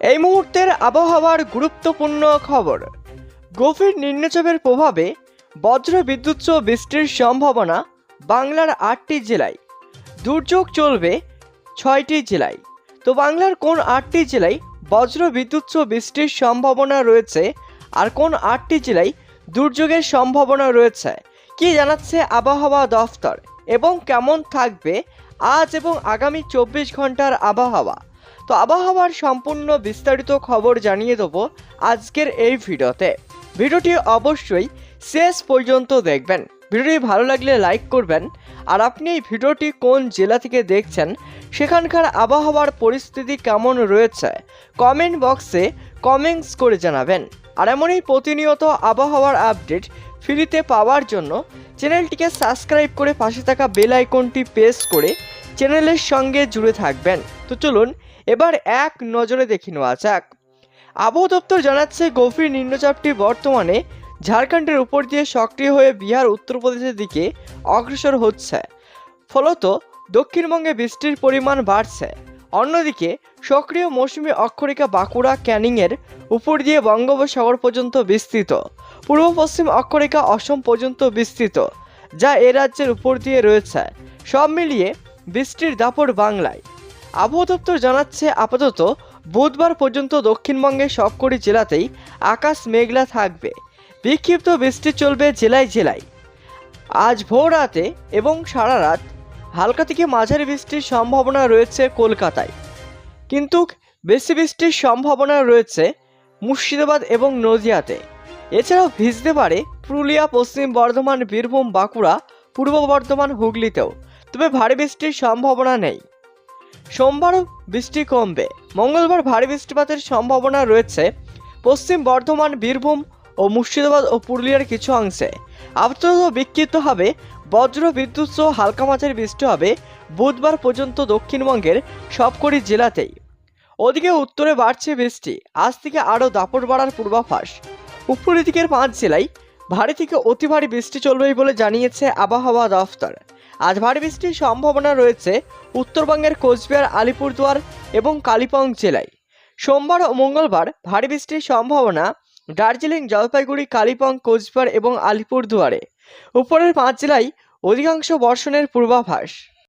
এই মুহূর্তের আবহাওয়ার গুরুত্বপূর্ণ খবর। গভীর নিম্নচাপের প্রভাবে বজ্র বিদ্যুৎ বৃষ্টির সম্ভাবনা বাংলার আটটি জেলায়। দুর্যোগ চলবে ছয়টি জেলায়। তো বাংলার কোন আটটি জেলায় বজ্র বিদ্যুৎ বৃষ্টির সম্ভাবনা রয়েছে? আর কোন আটটি জেলায় দুর্যোগের সম্ভাবনা রয়েছে? কি জানাচ্ছে আবহাওয়া দফতর? এবং কেমন থাকবে? আজ এবং আগামী চব্বিশ ঘণ্টার আবহাওয়া। তো আবহাওয়ার সম্পূর্ণ বিস্তারিত খবর জানিয়ে দেবো আজকের এই ভিডিওতে। ভিডিওটি অবশ্যই শেষ পর্যন্ত দেখবেন। ভিডিওটি ভালো লাগলে লাইক করবেন। আর আপনি এই ভিডিওটি কোন জেলা থেকে দেখছেন, সেখানকার আবহাওয়ার পরিস্থিতি কেমন রয়েছে কমেন্ট বক্সে কমেন্টস করে জানাবেন। আর এমনই প্রতিনিয়ত আবহাওয়ার আপডেট ফ্রিতে পাওয়ার জন্য চ্যানেলটিকে সাবস্ক্রাইব করে পাশে থাকা বেল আইকনটি প্রেস করে চ্যানেলের সঙ্গে জুড়ে থাকবেন। তো চলুন এবার এক নজরে দেখে নেওয়া যাক। আবহাওয়া দপ্তর জানাচ্ছে, গভীর নিম্নচাপটি বর্তমানে ঝাড়খণ্ডের উপর দিয়ে সক্রিয় হয়ে বিহার, উত্তরপ্রদেশের দিকে অগ্রসর হচ্ছে। ফলত দক্ষিণবঙ্গে বৃষ্টির পরিমাণ বাড়ছে। অন্যদিকে, সক্রিয় মৌসুমী অক্ষরিকা বাঁকুড়া ক্যানিংয়ের উপর দিয়ে বঙ্গোপসাগর পর্যন্ত বিস্তৃত। পূর্ব পশ্চিম অক্ষরিকা অসম পর্যন্ত বিস্তৃত, যা এ রাজ্যের উপর দিয়ে রয়েছে। সব মিলিয়ে বৃষ্টির দাপট বাংলায়। আবহাওয়া দপ্তর জানাচ্ছে আপাতত বুধবার পর্যন্ত দক্ষিণবঙ্গের সবকটি জেলাতেই আকাশ মেঘলা থাকবে। বিক্ষিপ্ত বৃষ্টি চলবে জেলায় জেলায়। আজ ভোর রাতে এবং সারা রাত হালকা থেকে মাঝারি বৃষ্টির সম্ভাবনা রয়েছে কলকাতায়। কিন্তু বেশি বৃষ্টির সম্ভাবনা রয়েছে মুর্শিদাবাদ এবং নদিয়াতে। এছাড়াও ভিজতে পারে পুরুলিয়া, পশ্চিম বর্ধমান, বীরভূম, বাঁকুড়া, পূর্ব বর্ধমান, হুগলিতেও। তবে ভারী বৃষ্টির সম্ভাবনা নেই। সোমবারও বৃষ্টি কমবে। মঙ্গলবার ভারী বৃষ্টিপাতের সম্ভাবনা রয়েছে। পশ্চিম বর্ধমান, বীরভূম ও মুর্শিদাবাদ ও পুরুলিয়ার কিছু অংশে। আপাতত বিক্ষিপ্ত হবে বজ্র বিদ্যুৎ সহ হালকা মাঝারি বৃষ্টি হবে। বুধবার পর্যন্ত দক্ষিণবঙ্গের সবকটি জেলাতেই। ওদিকে উত্তরে বাড়ছে বৃষ্টি। আজ থেকে আরও দাপট বাড়ার পূর্বাভাস। উপরের দিকের পাঁচ জেলায় ভারী থেকে অতি ভারী বৃষ্টি চলবে বলে জানিয়েছে আবহাওয়া দফতর। আজ ভারী বৃষ্টির সম্ভাবনা রয়েছে উত্তরবঙ্গের কোচবিহার, আলিপুরদুয়ার এবং কালিম্পং জেলায়। সোমবার ও মঙ্গলবার ভারী বৃষ্টির সম্ভাবনা দার্জিলিং, জলপাইগুড়ি, কালিম্পং, কোচবিহার এবং আলিপুরদুয়ারে। উপরের পাঁচ জেলায় অধিকাংশ বর্ষণের পূর্বাভাস।